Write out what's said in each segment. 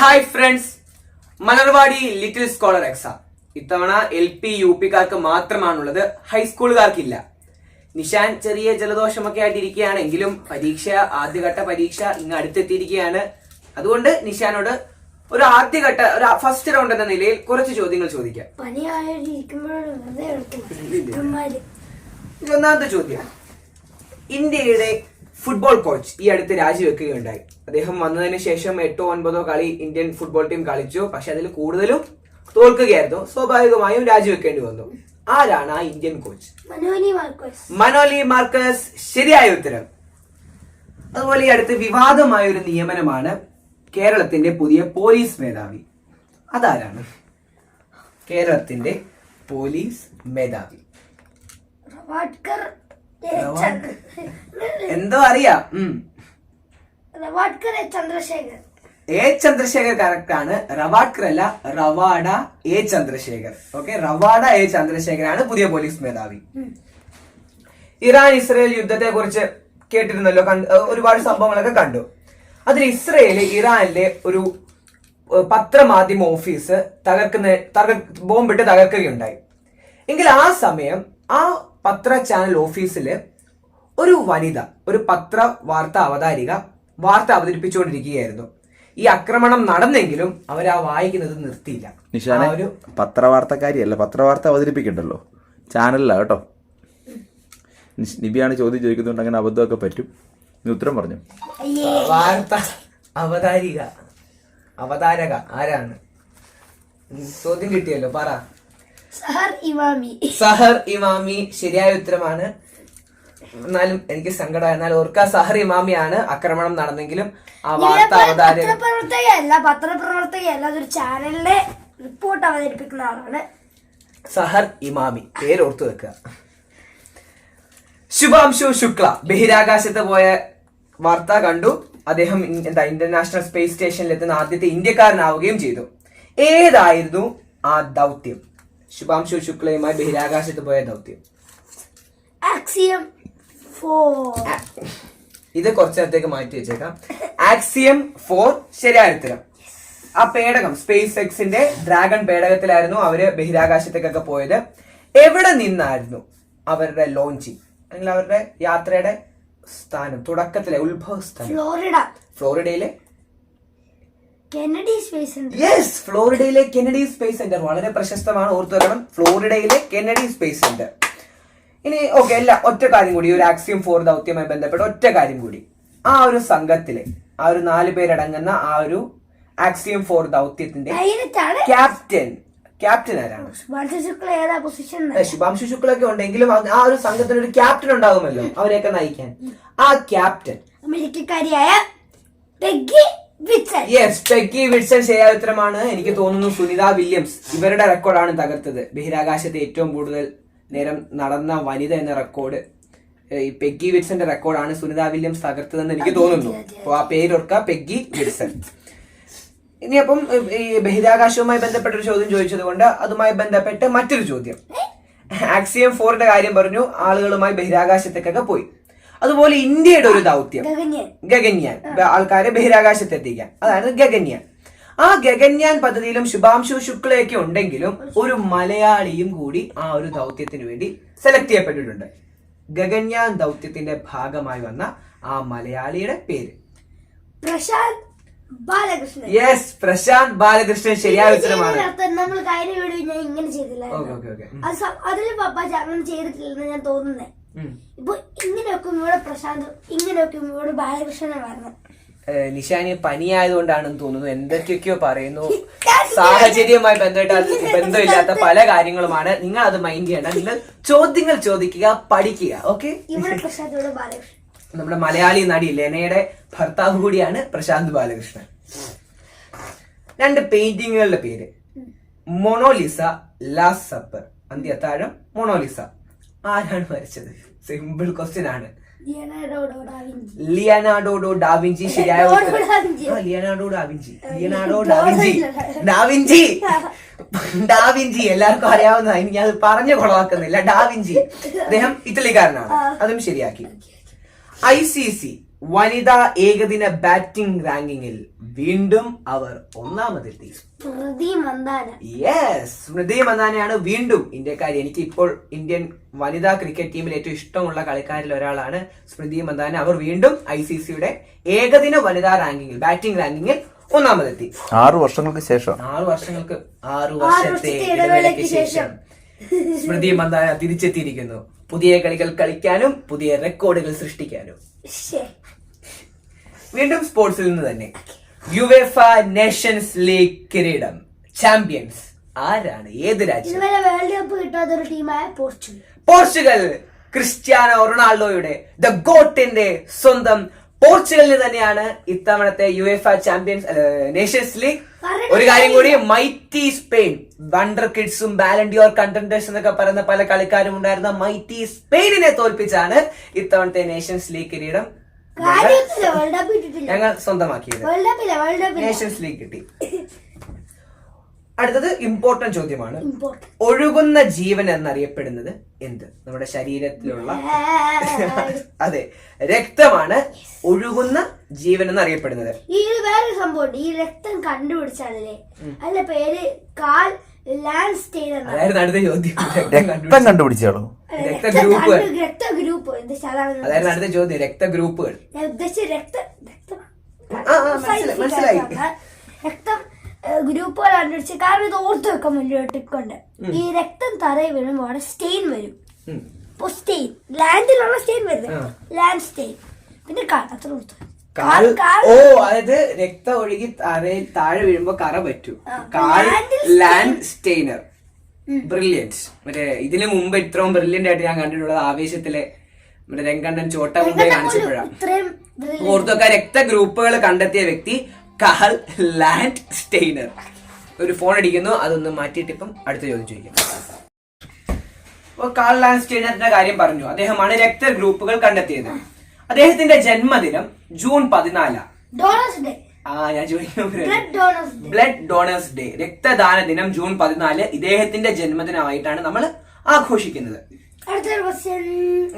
Hi friends Malarvadi little scholar exam ഇത്തവണ L P U പിക്കാർക്ക് മാത്രമാണുള്ളത്. ഹൈസ്കൂളുകാർക്കില്ല നിഷാൻ ചെറിയ ജലദോഷമൊക്കെ ആയിട്ടിരിക്കുകയാണെങ്കിലും പരീക്ഷ ആദ്യഘട്ട പരീക്ഷ ഇങ്ങ് അടുത്തെത്തിയിരിക്കുകയാണ്. അതുകൊണ്ട് നിഷാനോട് ഒരു ആദ്യഘട്ട ഒരു ഫസ്റ്റ് റൗണ്ട് എന്ന നിലയിൽ കുറച്ച് ചോദ്യങ്ങൾ ചോദിക്കാം. ഒന്നാമത്തെ ചോദ്യം. ഇന്ത്യയുടെ ഫുട്ബോൾ കോച്ച് ഈ അടുത്ത് രാജിവെക്കുകയുണ്ടായി. അദ്ദേഹം വന്നതിന് ശേഷം എട്ടോ ഒൻപതോ കളി ഇന്ത്യൻ ഫുട്ബോൾ ടീം കളിച്ചു. പക്ഷെ അതിൽ കൂടുതലും തോൽക്കുകയായിരുന്നു. സ്വാഭാവികമായും രാജിവെക്കേണ്ടി വന്നു. ആരാണ് ആ ഇന്ത്യൻ കോച്ച് മനോലി മാർക്കസ്. ശരിയായ ഉത്തരം. അതുപോലെ ഈ അടുത്ത് വിവാദമായ ഒരു നിയമനമാണ് കേരളത്തിന്റെ പുതിയ പോലീസ് മേധാവി. അതാരാണ്? കേരളത്തിന്റെ പോലീസ് മേധാവി. എന്തോ അറിയാം. ചന്ദ്രശേഖർ. എ ചന്ദ്രശേഖർ കറക്റ്റ് ആണ്. റവാഡ്കർ അല്ല Ravada A Chandrashekhar. Okay Ravada A Chandrashekhar ആണ് പുതിയ പോലീസ് മേധാവി. ഇറാൻ ഇസ്രയേൽ യുദ്ധത്തെ കുറിച്ച് കേട്ടിരുന്നല്ലോ കണ്ട് ഒരുപാട് സംഭവങ്ങളൊക്കെ കണ്ടു. അതിൽ ഇസ്രയേൽ ഇറാനിലെ ഒരു പത്രമാധ്യമ ഓഫീസ് തകർക്കുന്ന തകർ ബോംബിട്ട് തകർക്കുകയുണ്ടായി. എങ്കിൽ ആ സമയം ആ പത്ര ചാനൽ ഓഫീസിൽ ഒരു വനിത ഒരു പത്ര വാർത്ത അവതാരിക വാർത്ത അവതരിപ്പിച്ചുകൊണ്ടിരിക്കുകയായിരുന്നു. ഈ ആക്രമണം നടന്നെങ്കിലും അവർ ആ വായിക്കുന്നത് നിർത്തിയില്ല. നിഷാനെ ആ ഒരു പത്രവാർത്തക്കാരിയല്ല പത്രവാർത്ത അവതരിപ്പിക്കണ്ടല്ലോ. ചാനലിലാ കേട്ടോ. നിഷ്- നിബിയാണ് ചോദ്യം ചോദിക്കുന്നുണ്ട് അങ്ങനെ അബദ്ധമൊക്കെ പറ്റും. ഉത്തരം പറഞ്ഞു? വാർത്ത അവതാരിക അവതാരക ആരാണ്? ചോദ്യം കിട്ടിയല്ലോ പറ. സഹർ ഇമാമി സഹർ ഇമാമി ശരിയായ ഉത്തരമാണ്. എന്നാലും എനിക്ക് സങ്കടം എന്നാൽ ഓർക്ക സഹർ ഇമാമിയാണ് ആക്രമണം നടന്നെങ്കിലും ആ വാർത്ത അവതാരക പത്രപ്രവർത്തകയല്ല പത്രപ്രവർത്തകയല്ല അതൊരു ചാനലിലെ റിപ്പോർട്ട് അവതരിപ്പിക്കുന്ന ആളാണ്. സഹർ ഇമാമി പേരോർത്തു വെക്കുക ശുഭാംശു ശുക്ല. ബഹിരാകാശത്ത് പോയ വാർത്ത കണ്ടു. അദ്ദേഹം എന്താ ഇന്റർനാഷണൽ സ്പേസ് സ്റ്റേഷനിൽ എത്തുന്ന ആദ്യത്തെ ഇന്ത്യക്കാരനാവുകയും ചെയ്തു. ഏതായിരുന്നു ആ ദൗത്യം? ശുഭാംശു ശുക്ലയുമായി ബഹിരാകാശത്ത് പോയ ദൗത്യം. Axiom four. ഇത് കുറച്ച് നേരത്തേക്ക് മാറ്റി വെച്ചേക്കാം. ആക്സിയം ഫോർ ശരിയായ ഉത്തരം ആ പേടകം സ്പേസ് എക്സിന്റെ ഡ്രാഗൺ പേടകത്തിലായിരുന്നു അവർ ബഹിരാകാശത്തേക്കൊക്കെ പോയത്. എവിടെ നിന്നായിരുന്നു അവരുടെ ലോഞ്ചിങ്? അല്ലെങ്കിൽ അവരുടെ യാത്രയുടെ സ്ഥാനം തുടക്കത്തിലെ ഉത്ഭവ സ്ഥാനം ഫ്ലോറിഡ. ഫ്ലോറിഡയിലെ കെനഡി സ്പേസ് സെന്റർ യെസ് ഫ്ലോറിഡയിലെ കെനഡി സ്പേസ് സെന്റർ വളരെ പ്രശസ്തമാണ് ഓർത്തു വെക്കണം ഫ്ലോറിഡയിലെ കെനഡി സ്പേസ് സെന്റർ ഇനി ഓക്കെ അല്ല ഒറ്റ കാര്യം കൂടി. ഒരു ആക്സിയം ഫോർ ദൗത്യമായി ബന്ധപ്പെട്ട ഒറ്റ കാര്യം കൂടി. ആ ഒരു സംഘത്തിലെ ആ ഒരു നാല് പേരടങ്ങുന്ന ആ ഒരു ആക്സിയം ഫോർ ദൗത്യത്തിന്റെ ക്യാപ്റ്റൻ ക്യാപ്റ്റൻ ആരാണ്? ശുഭാംശു ശുക്ലൊക്കെ ഉണ്ടെങ്കിലും ആ ഒരു സംഘത്തിന് ഒരു ക്യാപ്റ്റൻ ഉണ്ടാകുമല്ലോ അവരെയൊക്കെ നയിക്കാൻ. ആ ക്യാപ്റ്റൻ അമേരിക്കക്കാരിയായ യെസ് പെക്കി വിൽസൺ ശരിയായ ഉത്തരമാണ് എനിക്ക് തോന്നുന്നു സുനിത വില്യംസ് ഇവരുടെ റെക്കോർഡാണ് തകർത്തത്. ബഹിരാകാശത്ത് ഏറ്റവും കൂടുതൽ നേരം നടന്ന വനിത എന്ന റെക്കോർഡ് ഈ പെഗ്ഗി വിൽസന്റെ റെക്കോർഡാണ് സുനിത വില്യംസ് തകർത്തതെന്ന് എനിക്ക് തോന്നുന്നു. അപ്പോൾ ആ പേരൊർക്ക പെഗ്ഗി വിൽസൺ ഇനി അപ്പം ഈ ബഹിരാകാശവുമായി ബന്ധപ്പെട്ട ഒരു ചോദ്യം ചോദിച്ചത് കൊണ്ട് അതുമായി ബന്ധപ്പെട്ട് മറ്റൊരു ചോദ്യം. ആക്സിയം ഫോറിന്റെ കാര്യം പറഞ്ഞു. ആളുകളുമായി ബഹിരാകാശത്തേക്കൊക്കെ പോയി. അതുപോലെ ഇന്ത്യയുടെ ഒരു ദൗത്യം. ഗഗന്യൻ ആൾക്കാരെ ബഹിരാകാശത്ത് എത്തിക്കാൻ അതാണ് ഗഗന്യാൻ ആ ഗഗന്യാൻ പദ്ധതിയിലും ശുഭാംശു ശുക്ലയൊക്കെ ഉണ്ടെങ്കിലും ഒരു മലയാളിയും കൂടി ആ ഒരു ദൗത്യത്തിന് വേണ്ടി സെലക്ട് ചെയ്യപ്പെട്ടിട്ടുണ്ട്. ഗഗന്യാൻ ദൗത്യത്തിന്റെ ഭാഗമായി വന്ന ആ മലയാളിയുടെ പേര്. പ്രശാന്ത് ബാലകൃഷ്ണൻ. യെസ് പ്രശാന്ത് ബാലകൃഷ്ണൻ ശരിയായ ഉത്തരമാണ്. നമ്മൾ ഞാൻ ഇങ്ങനെ ചെയ്തില്ല ഓക്കെ ഓക്കെ ഓക്കെ അത് സം- അതിൽ പപ്പ അങ്ങനെ ചെയ്തിട്ടില്ലെന്ന് ഞാൻ തോന്നുന്നേ. ഇപ്പൊ ഇങ്ങനെയൊക്കെ ഇവിടെ പ്രശാന്ത് ഇങ്ങനെയൊക്കെ ഇവിടെ ബാലകൃഷ്ണനെ വരണം നിഷാന് പനിയായതുകൊണ്ടാണെന്ന് തോന്നുന്നു. എന്തൊക്കെയൊക്കെയോ പറയുന്നു. സാഹചര്യവുമായി ബന്ധമായിട്ട് ബന്ധമില്ലാത്ത പല കാര്യങ്ങളുമാണ്. നിങ്ങൾ അത് മൈൻഡ് ചെയ്യേണ്ട. നിങ്ങൾ ചോദ്യങ്ങൾ ചോദിക്കുക പഠിക്കുക ഓക്കെ? നമ്മുടെ മലയാളി നടി ലെനയുടെ ഭർത്താവ് കൂടിയാണ് പ്രശാന്ത് ബാലകൃഷ്ണൻ. രണ്ട് പെയിന്റിങ്ങുകളുടെ പേര്. Mona Lisa Last Supper. അന്ത്യത്താഴം Mona Lisa. ആരാണ് മരിച്ചത്? സിമ്പിൾ ക്വസ്റ്റ്യൻ ആണ്. Leonardo da Vinci. ശരിയായ Leonardo. Da Vinci. Leonardo da Vinci. Da Vinci. Da Vinci. എല്ലാവർക്കും അറിയാവുന്ന ഇനി അത് പറഞ്ഞു കൊളവാക്കുന്നില്ല. ഡാവിഞ്ചി. അദ്ദേഹം ഇറ്റലിക്കാരനാണ്. അതും ശരിയാക്കി. I C C. വനിതാ ഏകദിന ബാറ്റിംഗ് റാങ്കിങ്ങിൽ വീണ്ടും അവർ ഒന്നാമതെത്തി സ്മൃതി മന്ദാന. യെസ് സ്മൃതി മന്ദാനയാണ് വീണ്ടും ഇന്ത്യക്കാരി. എനിക്ക് ഇപ്പോൾ ഇന്ത്യൻ വനിതാ ക്രിക്കറ്റ് ടീമിൽ ഏറ്റവും ഇഷ്ടമുള്ള കളിക്കാരിൽ ഒരാളാണ് സ്മൃതി മന്ദാന. അവർ വീണ്ടും ഐ സി സിയുടെ ഏകദിന വനിതാ റാങ്കിങ്ങിൽ ബാറ്റിംഗ് റാങ്കിങ്ങിൽ ഒന്നാമതെത്തി ആറു വർഷങ്ങൾക്ക് ശേഷം. ആറു വർഷങ്ങൾക്ക് ആറു വർഷത്തെ ഇടവേളയ്ക്ക് ശേഷം. സ്മൃതി മന്ദാന തിരിച്ചെത്തിയിരിക്കുന്നു. പുതിയ കളികൾ കളിക്കാനും പുതിയ റെക്കോർഡുകൾ സൃഷ്ടിക്കാനും. വീണ്ടും സ്പോർട്സിൽ നിന്ന് തന്നെ. യുവേഫ നേഷൻസ് ലീഗ് കിരീടം. ചാമ്പ്യൻസ് ആരാണ്? ഏത് രാജ്യം? വേൾഡ് കപ്പ് കിട്ടാത്ത ഒരു ടീമായ പോർച്ചുഗൽ. പോർച്ചുഗൽ ക്രിസ്ത്യാനോ റൊണാൾഡോയുടെ ദ ഗോട്ടിന്റെ സ്വന്തം പോർച്ചുഗലിന് തന്നെയാണ് ഇത്തവണത്തെ U F champions nations league ഒരു കാര്യം കൂടി മൈറ്റി സ്പെയിൻ വണ്ടർ കിഡ്സും ബാലൻഡിയോർ കണ്ടന്റേഴ്സ് എന്നൊക്കെ പറയുന്ന പല കളിക്കാരും ഉണ്ടായിരുന്ന മൈറ്റി സ്പെയിനിനെ തോൽപ്പിച്ചാണ് ഇത്തവണത്തെ നേഷൻസ് ലീഗ് കിരീടം. ഞങ്ങൾ സ്വന്തമാക്കിയത്. നേഷൻസ് ലീഗ് കിട്ടി. അടുത്തത് ഇമ്പോർട്ടന്റ് ചോദ്യമാണ്. ഒഴുകുന്ന ജീവൻ എന്നറിയപ്പെടുന്നത് എന്ത്? നമ്മുടെ ശരീരത്തിലുള്ള അതെ. രക്തമാണ് ഒഴുകുന്ന ജീവൻ എന്നറിയപ്പെടുന്നത്. ഈ ഒരു സംഭവം ഈ രക്തം കണ്ടുപിടിച്ചാണല്ലേ? അല്ല പേര് കാൽ ലാൻഡ് അതായിരുന്നു അടുത്ത ചോദ്യം. രക്തം രക്തം. കണ്ടുപിടിച്ചാണോ രക്ത രക്ത ഗ്രൂപ്പ് രക്ത ഗ്രൂപ്പ് അതായിരുന്നു അടുത്ത ചോദ്യം. രക്തഗ്രൂപ്പുകൾ ഗ്രൂപ്പുകൾ. ഉദ്ദേശിച്ച രക്ത രക്തം മനസ്സിലായി. രക്തം ഗ്രൂപ്പുകൾ കണ്ടുപിടിച്ച് കാരണം ഇത് ഓർത്ത് വെക്കാൻ വലിയ ട്രിക്കുണ്ട് ഈ രക്തം തറയിൽ വീഴുമ്പോൾ അവിടെ സ്റ്റെയിൻ വരും. സ്റ്റെയിൻ ലാൻഡിലുള്ള സ്റ്റെയിൻ. വരുന്നത്. ലാൻഡ് സ്റ്റെയിൻ പിന്നെ അത്ര ഓർത്ത്. കാൽ ഓ അതായത് രക്തം ഒഴുകി തറയിൽ താഴെ വീഴുമ്പോ കറ പറ്റൂ. കാൽ ലാൻഡ് സ്റ്റെയിനർ ബ്രില്യൻസ് മറ്റേ ഇതിനു മുമ്പ് ഇത്രയും ബ്രില്യന്റ് ആയിട്ട് ഞാൻ കണ്ടിട്ടുള്ളത് ആവേശത്തിലെ മറ്റേ രംഗണ്ണൻ ചോട്ട മുമ്പേ കാണിച്ചപ്പോഴാണ്. ഓർത്തൊക്കെ രക്ത ഗ്രൂപ്പുകൾ കണ്ടെത്തിയ വ്യക്തി കാൽ ലാൻഡ് സ്റ്റെയ്നർ ഒരു ഫോൺ അടിക്കുന്നു അതൊന്ന് മാറ്റിയിട്ട് ഇപ്പം അടുത്ത ചോദ്യം ചോദിക്കാം. അപ്പോൾ കാൾ ലാൻഡ് സ്റ്റെയ്നറിന്റെ കാര്യം പറഞ്ഞു. അദ്ദേഹമാണ് രക്ത ഗ്രൂപ്പുകൾ കണ്ടെത്തിയത്. അദ്ദേഹത്തിന്റെ ജന്മദിനം ജൂൺ പതിനാലാം. ആ ഞാൻ ചോദിക്കും ബ്ലഡ് ഡോണേഴ്സ് ഡേ രക്തദാന ദിനം ജൂൺ പതിനാല്. ഇദ്ദേഹത്തിന്റെ ജന്മദിനമായിട്ടാണ് നമ്മൾ ആഘോഷിക്കുന്നത്.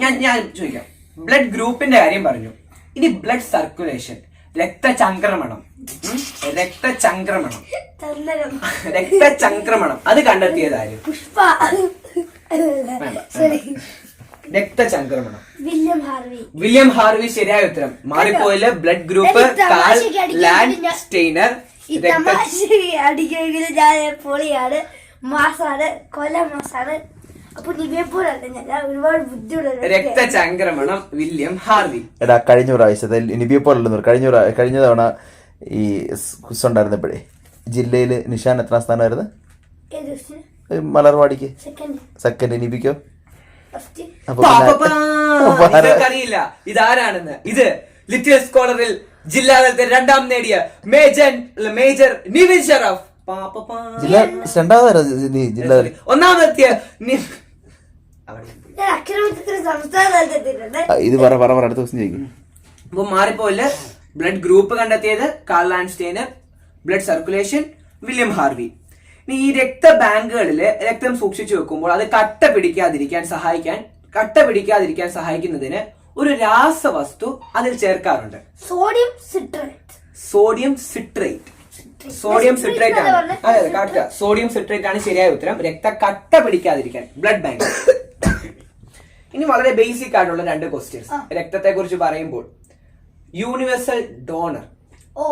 ഞാൻ ഞാൻ ചോദിക്കാം. ബ്ലഡ് ഗ്രൂപ്പിന്റെ കാര്യം പറഞ്ഞു. ഇനി ബ്ലഡ് സർക്കുലേഷൻ രക്തചംക്രമണം? രക്തചംക്രമണം. തന്നരം. രക്തചംക്രമണം. അത് കണ്ടെത്തിയതാര് Pushpa. രക്തചംക്രമണം. William Harvey. William Harvey ശരിയായ ഉത്തരം. മാറിപ്പോയിൽ blood group Karl Landsteiner അടിക്കെങ്കിൽ ഞാൻ പൊളിയാണ്. മാസാണ്. കൊല മാസാണ്. രക്തചംക്രമണം വില്യം ഹാർവി. എടാ കഴിഞ്ഞ പ്രാവശ്യത്തെ നിബിയെ പോലെ കഴിഞ്ഞ കഴിഞ്ഞ തവണ ഈ ക്വിസ് ഉണ്ടായിരുന്നപ്പോഴേ. ജില്ലയിൽ നിഷാൻ എത്ര സ്ഥാനമായിരുന്നു? മലർവാടിക്ക്. സെക്കൻഡ്. നിബിക്കോ അറിയില്ല ഇതാരാണെന്ന്. ഇത് ലിറ്റിൽ സ്കോളറിൽ ജില്ലാതലത്തിൽ രണ്ടാം നേടിയ മേജർ മേജർ നിവിൻ ഷറഫ്. ആ, ഇത് പറ പറ പറ അടുത്ത ദിവസം ചോദിക്കും. അപ്പൊ മാറിപ്പോയിൽ ബ്ലഡ് ഗ്രൂപ്പ് കണ്ടെത്തിയത് Karl Landsteiner blood circulation William Harvey ഇനി ഈ രക്തബാങ്കുകളിൽ രക്തം സൂക്ഷിച്ചു വെക്കുമ്പോൾ അത് കട്ട പിടിക്കാതിരിക്കാൻ സഹായിക്കാൻ കട്ട പിടിക്കാതിരിക്കാൻ സഹായിക്കുന്നതിന് ഒരു രാസവസ്തു അതിൽ ചേർക്കാറുണ്ട്. Sodium citrate sodium citrate sodium citrate ആണ്. അതെ അതെ കറക്റ്റ് സോഡിയം സിട്രേറ്റ് ആണ് ശരിയായ ഉത്തരം. രക്ത കട്ട പിടിക്കാതിരിക്കാൻ ബ്ലഡ് ബാങ്ക് ഇനി വളരെ ബേസിക് ആയിട്ടുള്ള രണ്ട് ക്വസ്റ്റ്യൻസ് രക്തത്തെ കുറിച്ച് പറയുമ്പോൾ universal donor O.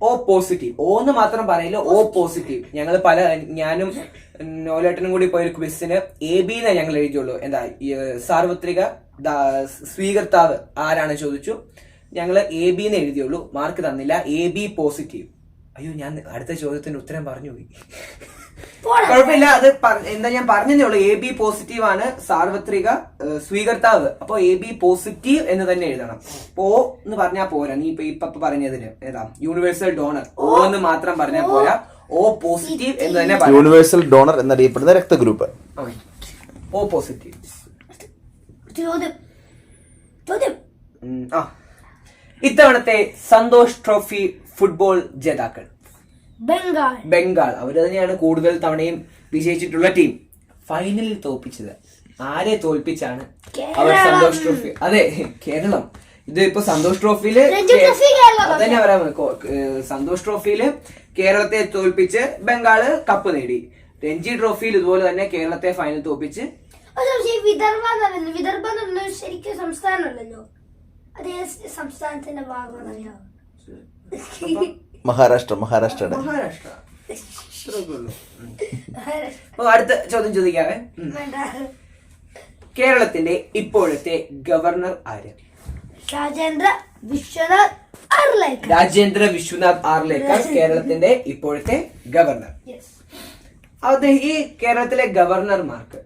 O positive O എന്ന് മാത്രം പറയില്ല ഓ പോസിറ്റീവ് ഞങ്ങൾ പല ഞാനും നോലേട്ടനും കൂടി പോയ ഒരു ക്വിസിന് എ ബി എന്നേ ഞങ്ങൾ എഴുതിയുള്ളൂ. എന്താ സാർവത്രിക സ്വീകർത്താവ് ആരാണ് ചോദിച്ചു. ഞങ്ങൾ എ ബി എന്ന് എഴുതിയുള്ളൂ. മാർക്ക് തന്നില്ല. എ ബി പോസിറ്റീവ് അയ്യോ ഞാൻ അടുത്ത ചോദ്യത്തിന് ഉത്തരം പറഞ്ഞു പോയി. കുഴപ്പമില്ല അത് എന്താ ഞാൻ പറഞ്ഞതേ ഉള്ളൂ. എ ബി പോസിറ്റീവ് ആണ് സാർവത്രിക സ്വീകർത്താവ്. അപ്പൊ എ ബി പോസിറ്റീവ് എന്ന് തന്നെ എഴുതണം. ഓ എന്ന് പറഞ്ഞാൽ പോരാ. നീ ഇപ്പൊ ഇപ്പൊ പറഞ്ഞതിന് ഏതാ? Universal donor O. എന്ന് മാത്രം പറഞ്ഞാൽ പോരാ. ഓ പോസിറ്റീവ് എന്ന് തന്നെ യൂണിവേഴ്സൽ ഡോണർ എന്നറിയപ്പെടുന്ന രക്തഗ്രൂപ്പ്. ഓ പോസിറ്റീവ് ഇത്തവണത്തെ സന്തോഷ് ട്രോഫി ഫുട്ബോൾ ജേതാക്കൾ. ബംഗാൾ ബംഗാൾ അവർ തന്നെയാണ് കൂടുതൽ തവണയും വിജയിച്ചിട്ടുള്ള ടീം ഫൈനലിൽ തോൽപ്പിച്ചത്. ആരെ തോൽപ്പിച്ചാണ് അവർ സന്തോഷ് ട്രോഫി അതെ കേരളം. ഇത് ഇപ്പൊ സന്തോഷ് ട്രോഫിയിൽ അതന്നെ പറയാൻ സന്തോഷ് ട്രോഫിയിൽ കേരളത്തെ തോൽപ്പിച്ച് ബംഗാൾ കപ്പ് നേടി. രഞ്ജി ട്രോഫിയിൽ ഇതുപോലെ തന്നെ കേരളത്തെ ഫൈനൽ തോൽപ്പിച്ച് വിദർഭ ശരിക്കും സംസ്ഥാനമല്ലല്ലോ. അത് സംസ്ഥാനത്തിന്റെ അറിയാമോ മഹാരാഷ്ട്ര മഹാരാഷ്ട്രയുടെ. മഹാരാഷ്ട്ര. അടുത്ത ചോദ്യം ചോദിക്കാവേ? ഉം. കേരളത്തിന്റെ ഇപ്പോഴത്തെ ഗവർണർ ആര്? രാജേന്ദ്ര വിശ്വനാഥ് അർലേക്ക് രാജേന്ദ്ര വിശ്വനാഥ് ആർലേക്കർ കേരളത്തിന്റെ ഇപ്പോഴത്തെ ഗവർണർ. അത് ഈ കേരളത്തിലെ ഗവർണർമാർക്ക്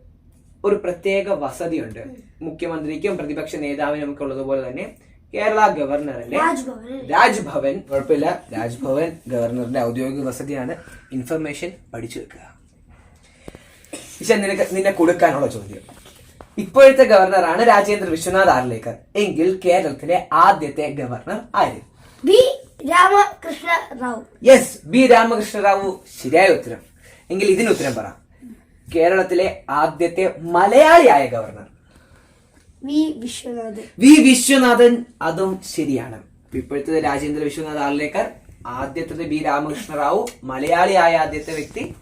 ഒരു പ്രത്യേക വസതിയുണ്ട്. മുഖ്യമന്ത്രിക്കും പ്രതിപക്ഷ നേതാവിനും ഒക്കെ ഉള്ളതുപോലെ തന്നെ കേരള ഗവർണറിന്റെ രാജ്ഭവൻ. രാജ്ഭവൻ കുഴപ്പമില്ല. രാജ്ഭവൻ ഗവർണറിന്റെ ഔദ്യോഗിക വസതിയാണ്. ഇൻഫർമേഷൻ പഠിച്ചു വെക്കുക. നിനക്ക് നിന്നെ കൊടുക്കാനുള്ള ചോദ്യം. ഇപ്പോഴത്തെ ഗവർണറാണ് രാജേന്ദ്ര വിശ്വനാഥ് ആർലേക്കർ എങ്കിൽ കേരളത്തിലെ ആദ്യത്തെ ഗവർണർ ആര്? B Ramakrishna Rao. Yes B Ramakrishna Rao. ശരിയായ ഉത്തരം. എങ്കിൽ ഇതിന് ഉത്തരം പറ. കേരളത്തിലെ ആദ്യത്തെ മലയാളിയായ governor. V Viswanath V Viswanathan അതും ശരിയാണ്. ഇപ്പോഴത്തെ രാജേന്ദ്ര വിശ്വനാഥ് ആർലേക്കർ ആദ്യത്തെ ബി രാമകൃഷ്ണ റാവു മലയാളിയായ ആദ്യത്തെ വ്യക്തി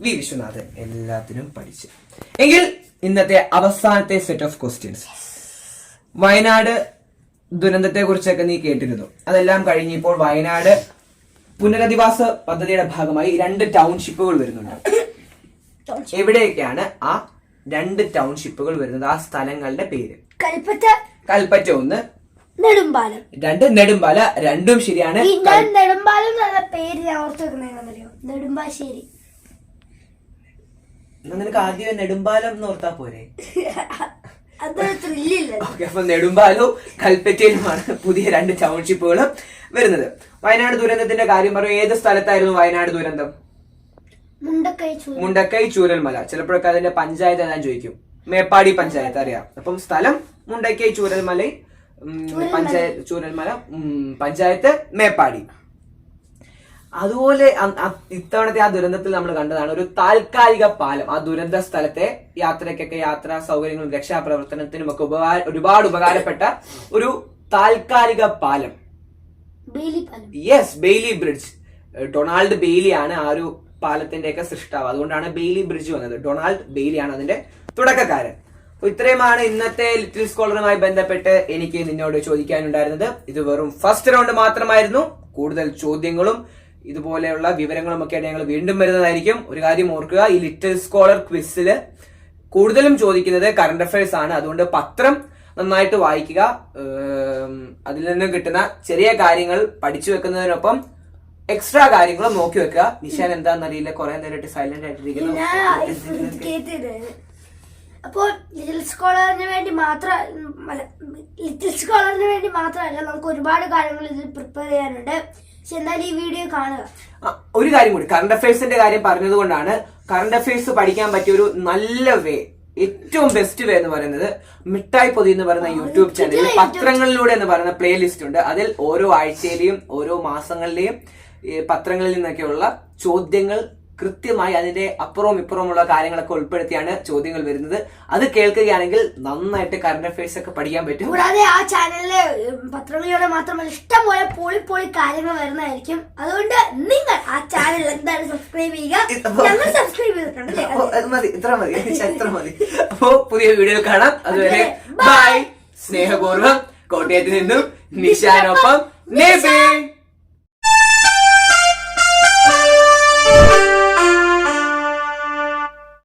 വി വിശ്വനാഥൻ എല്ലാത്തിനും പഠിച്ചു. എങ്കിൽ ഇന്നത്തെ അവസാനത്തെ സെറ്റ് ഓഫ് ക്വസ്റ്റ്യൻസ് വയനാട് ദുരന്തത്തെ കുറിച്ചൊക്കെ നീ കേട്ടിരുന്നു. അതെല്ലാം കഴിഞ്ഞ് ഇപ്പോൾ വയനാട് പുനരധിവാസ പദ്ധതിയുടെ ഭാഗമായി രണ്ട് ടൗൺഷിപ്പുകൾ വരുന്നുണ്ട്. എവിടെയൊക്കെയാണ് ആ രണ്ട് ടൗൺഷിപ്പുകൾ വരുന്നത്? ആ സ്ഥലങ്ങളുടെ പേര്. കൽപ്പറ്റ. കൽപ്പറ്റ ഒന്ന്. നെടുമ്പാലം. രണ്ട് നെടുമ്പാല. രണ്ടും ശരിയാണ്. ഈ ഞാൻ നെടുമ്പാലം എന്നുള്ള പേര് ഞാൻ ഓർത്ത് വെക്കുന്നറിയോ നെടുമ്പാശ്ശേരി. എന്നാ നിനക്ക് ആദ്യം നെടുമ്പാലം എന്ന് ഓർത്താ പോരെ? അതൊരു ത്രില്ലില്ല? ഓക്കെ അപ്പൊ നെടുമ്പാലവും കൽപ്പറ്റയിലുമാണ് പുതിയ രണ്ട് ടൗൺഷിപ്പുകളും വരുന്നത്. വയനാട് ദുരന്തത്തിന്റെ കാര്യം പറയും. ഏത് സ്ഥലത്തായിരുന്നു വയനാട് ദുരന്തം? മുണ്ടക്കൈ ചൂരൽ. മുണ്ടക്കൈ ചൂരൽമല. ചിലപ്പോഴൊക്കെ അതിന്റെ പഞ്ചായത്ത് ഞാൻ ചോദിക്കും. മേപ്പാടി പഞ്ചായത്ത് അറിയാം. അപ്പം സ്ഥലം മുണ്ടക്കൈ ചൂരൽമല പഞ്ചായത്ത് ചൂരൽമല. പഞ്ചായത്ത് മേപ്പാടി. അതുപോലെ ഇത്തവണത്തെ ആ ദുരന്തത്തിൽ നമ്മൾ കണ്ടതാണ് ഒരു താൽക്കാലിക പാലം. ആ ദുരന്ത സ്ഥലത്തെ യാത്രയ്ക്കൊക്കെ യാത്രാ സൗകര്യങ്ങളും രക്ഷാപ്രവർത്തനത്തിനും ഒക്കെ ഉപകാര ഒരുപാട് ഉപകാരപ്പെട്ട ഒരു താൽക്കാലിക പാലം. Yes Bailey bridge. Donald Bailey ആണ് ആ ഒരു പാലത്തിന്റെ ഒക്കെ സൃഷ്ടാവ്. അതുകൊണ്ടാണ് ബെയ്ലി ബ്രിഡ്ജ് വന്നത്. ഡൊണാൾഡ് ബെയ്ലി ആണ് അതിന്റെ തുടക്കക്കാരൻ. അപ്പൊ ഇത്രയുമാണ് ഇന്നത്തെ ലിറ്റിൽ സ്കോളറുമായി ബന്ധപ്പെട്ട് എനിക്ക് നിന്നോട് ചോദിക്കാനുണ്ടായിരുന്നത്. ഇത് വെറും ഫസ്റ്റ് റൗണ്ട് മാത്രമായിരുന്നു. കൂടുതൽ ചോദ്യങ്ങളും ഇതുപോലെയുള്ള വിവരങ്ങളും ഒക്കെയാണ് ഞങ്ങൾ വീണ്ടും വരുന്നതായിരിക്കും. ഒരു കാര്യം ഓർക്കുക ഈ ലിറ്റിൽ സ്കോളർ ക്വിസിൽ കൂടുതലും ചോദിക്കുന്നത് കറണ്ട് അഫയേഴ്സ് ആണ്. അതുകൊണ്ട് പത്രം നന്നായിട്ട് വായിക്കുക. അതിൽ നിന്നും കിട്ടുന്ന ചെറിയ കാര്യങ്ങൾ പഠിച്ചു വെക്കുന്നതിനൊപ്പം എക്സ്ട്രാ കാര്യങ്ങളും നോക്കി വെക്കുക. നിഷാൻ എന്താണെന്നറിയില്ല. കുറെ നേരമായിട്ട് സൈലന്റ് ആയിട്ടിരിക്കുന്നു. അപ്പോൾ ലിറ്റിൽ സ്കോളറിന് വേണ്ടി മാത്രം ലിറ്റിൽ സ്കോളറിന് വേണ്ടി മാത്രമല്ല നമുക്ക് ഒരുപാട് കാര്യങ്ങൾ ഇതിൽ പ്രിപ്പയർ ചെയ്യാനുണ്ട്. പക്ഷെ എന്തായാലും ഈ വീഡിയോ കാണുക. ഒരു കാര്യം കൂടി. കറണ്ട് അഫയേഴ്സിന്റെ കാര്യം പറഞ്ഞത് കൊണ്ടാണ് കറണ്ട് അഫയേഴ്സ് പഠിക്കാൻ പറ്റിയ ഒരു നല്ല വേ ഏറ്റവും ബെസ്റ്റ് വേ എന്ന് പറയുന്നത് മിഠായി പൊതി എന്ന് പറയുന്ന യൂട്യൂബ് ചാനലിൽ പത്രങ്ങളിലൂടെ എന്ന് പറയുന്ന പ്ലേലിസ്റ്റ് ഉണ്ട്. അതിൽ ഓരോ ആഴ്ചയിലെയും ഓരോ മാസങ്ങളിലെയും പത്രങ്ങളിൽ നിന്നൊക്കെയുള്ള ചോദ്യങ്ങൾ കൃത്യമായി അതിന്റെ അപ്പുറവും ഇപ്പുറവുമുള്ള കാര്യങ്ങളൊക്കെ ഉൾപ്പെടുത്തിയാണ് ചോദ്യങ്ങൾ വരുന്നത്. അത് കേൾക്കുകയാണെങ്കിൽ നന്നായിട്ട് കറണ്ട് അഫയേഴ്സ് ഒക്കെ പഠിക്കാൻ പറ്റും. കൂടാതെ ആ ചാനലിലെ പത്രങ്ങളിലൂടെ മാത്രമല്ല ഇഷ്ടം പോലെ പോളി പോളി കാര്യങ്ങൾ വരുന്നതായിരിക്കും. അതുകൊണ്ട് നിങ്ങൾ ആ ചാനൽ എന്താണ് സബ്സ്ക്രൈബ് ചെയ്യുക? ഞങ്ങൾ സബ്സ്ക്രൈബ് ചെയ്തിട്ടുണ്ട് അത് മതി ഇത്ര മതി ഇത്ര മതി. അപ്പോ പുതിയ വീഡിയോ കാണാം. അതുവരെ ബൈ സ്നേഹപൂർവം കോട്ടയത്ത് നിന്നും നിഷാനൊപ്പം